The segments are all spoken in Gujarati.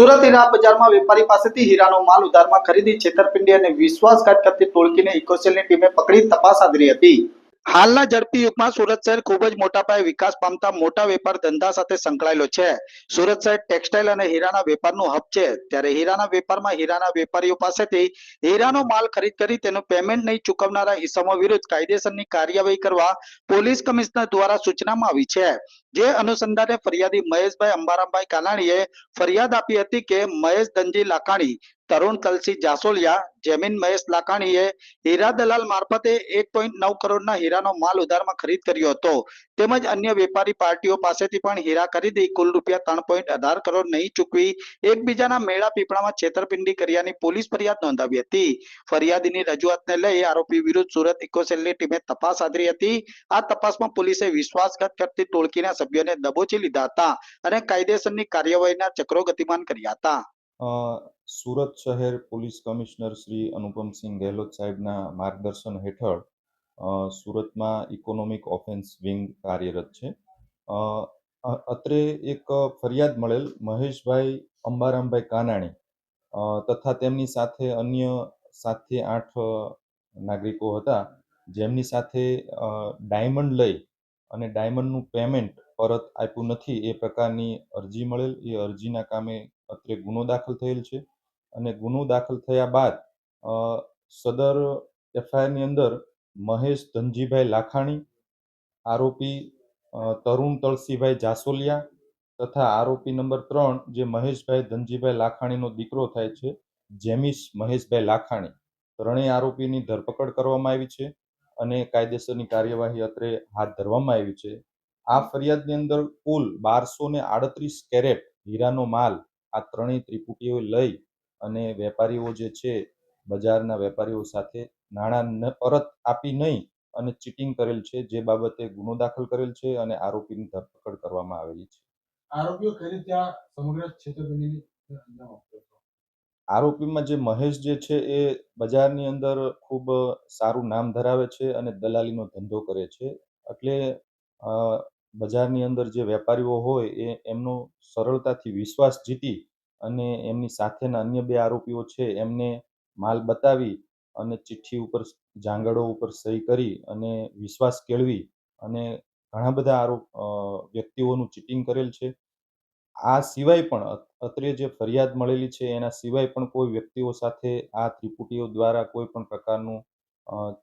સુરત હીરા બજારમાં વેપારી પાસેથી હીરાનો માલ ઉધારમાં ખરીદી, છેતરપિંડી અને વિશ્વાસઘાત કરતી ટોળકીને ઇકોસેલની ટીમે પકડી તપાસ આદરી હતી. હાલના ઝડપી યુગમાં સુરત શહેર ખૂબ જ મોટા પાયે વિકાસ પામતા મોટા વેપાર ધંધા સાથે સંકળાયેલો છે. સુરત શહેર ટેક્સટાઇલ અને હીરાના વેપારનું હબ છે. ત્યારે હીરાના વેપારમાં હીરાના વેપારીઓ પાસેથી હીરાનો માલ ખરીદ કરી તેનું પેમેન્ટ નહીં ચૂકવનારા ઇસમો વિરુદ્ધ કાયદેસરની કાર્યવાહી કરવા પોલીસ કમિશનર દ્વારા સૂચનામાં આવી છે. જે અનુસંધાને ફરિયાદી મહેશભાઈ અંબારામભાઈ કાલાણીએ ફરિયાદ આપી હતી કે મહેશ ધનજી લાખાણી તરુણ કલસી જાસોલિયા, જેમીન મહેશ લાખાણીએ હીરા દલાલ મારફતે એક પોઈન્ટ નવ કરોડના હીરાનો માલ ઉધારમાં ખરીદ કર્યો હતો. તેમજ અન્ય વેપારી પાર્ટીઓ પાસેથી પણ હીરા ખરીદી કુલ રૂપિયા ત્રણ પોઈન્ટ અઢાર કરોડ નહીં ચૂકવી એકબીજાના મેળા પીપળામાં છેતરપિંડી કર્યાની પોલીસ ફરિયાદ નોંધાવી હતી. ફરિયાદીની રજૂઆતને લઈ આરોપી વિરુદ્ધ સુરત ઇકોસેલની ટીમે તપાસ આદરી હતી. આ તપાસમાં પોલીસે વિશ્વાસઘાત કરતી ટોળકીના સભ્યોને દબોચી લીધા હતા અને કાયદેસરની કાર્યવાહીના ચક્રો ગતિમાન કર્યા હતા. સુરત શહેર પોલીસ કમિશનર શ્રી અનુપમસિંહ ગેહલોત સાહેબના માર્ગદર્શન હેઠળ સુરતમાં ઇકોનોમિક ઓફેન્સ વિંગ કાર્યરત છે. અત્રે એક ફરિયાદ મળેલ મહેશભાઈ અંબારામભાઈ કાનાણી તથા તેમની સાથે અન્ય સાતથી આઠ નાગરિકો હતા, જેમની સાથે ડાયમંડ લઈ અને ડાયમંડનું પેમેન્ટ પરત આપ્યું નથી, એ પ્રકારની અરજી મળેલ, એ અરજીના કામે અત્રે ગુનો દાખલ થયેલ છે. અને ગુનો દાખલ થયા બાદ સદર એફઆઈઆરની અંદર મહેશ ધનજીભાઈ લાખાણી, આરોપી તરુણ તળસીભાઈ જાસોલિયા તથા આરોપી નંબર ત્રણ જે મહેશભાઈ ધનજીભાઈ લાખાણીનો દીકરો થાય છે જેમિશ મહેશભાઈ લાખાણી. ત્રણેય આરોપીની ધરપકડ કરવામાં આવી છે અને કાયદેસરની કાર્યવાહી અત્રે હાથ ધરવામાં આવી છે. આ ફરિયાદની અંદર કુલ બારસો ને આડત્રીસ કેરેટ હીરાનો માલ આ ત્રણેય ત્રિપુટીઓ લઈ અને વેપારીઓ જે છે બજારના વેપારીઓ સાથે નાણાં પરત આપી નહીં અને ચીટિંગ કરેલ છે જે બાબતે ગુનો દાખલ કરેલ છે અને આરોપીની ધરપકડ કરવામાં આવેલી છે. આરોપીઓ કઈ રીતે આ સમગ્ર છેતરપિંડીની અંજામ આપ્યો આરોપીમાં જે મહેશ જે છે એ બજારની અંદર ખૂબ સારું નામ ધરાવે છે અને દલાલીનો ધંધો કરે છે. એટલે બજારની અંદર જે વેપારીઓ હોય એ એમનો સરળતાથી વિશ્વાસ જીતી અને એમની સાથેના અન્ય બે આરોપીઓ છે, એમને માલ બતાવી અને ચિઠ્ઠી ઉપર જાંગડો ઉપર સહી કરી અને વિશ્વાસ કેળવી અને ઘણા બધા આરોપ વ્યક્તિઓનું ચીટિંગ કરેલ છે. આ સિવાય પણ અત્રે જે ફરિયાદ મળેલી છે, એના સિવાય પણ કોઈ વ્યક્તિઓ સાથે આ ત્રિપુટીઓ દ્વારા કોઈ પણ પ્રકારનું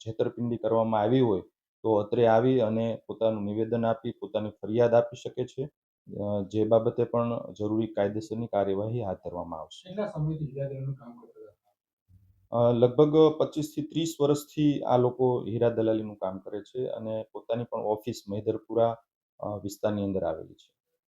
છેતરપિંડી કરવામાં આવી હોય તો અત્રે આવી અને પોતાનું નિવેદન આપી, પોતાની ફરિયાદ આપી શકે છે. જે બાબતે પણ જરૂરી કાયદેસરની કાર્યવાહી હાથ ધરવામાં આવશે. લગભગ પચીસ પચીસથી ત્રીસ વર્ષથી આ લોકો હીરા દલાલીનું કામ કરે છે અને પોતાની પણ ઓફિસ મહેદરપુરા અ, વિસ્તારની અંદર આવેલી છે.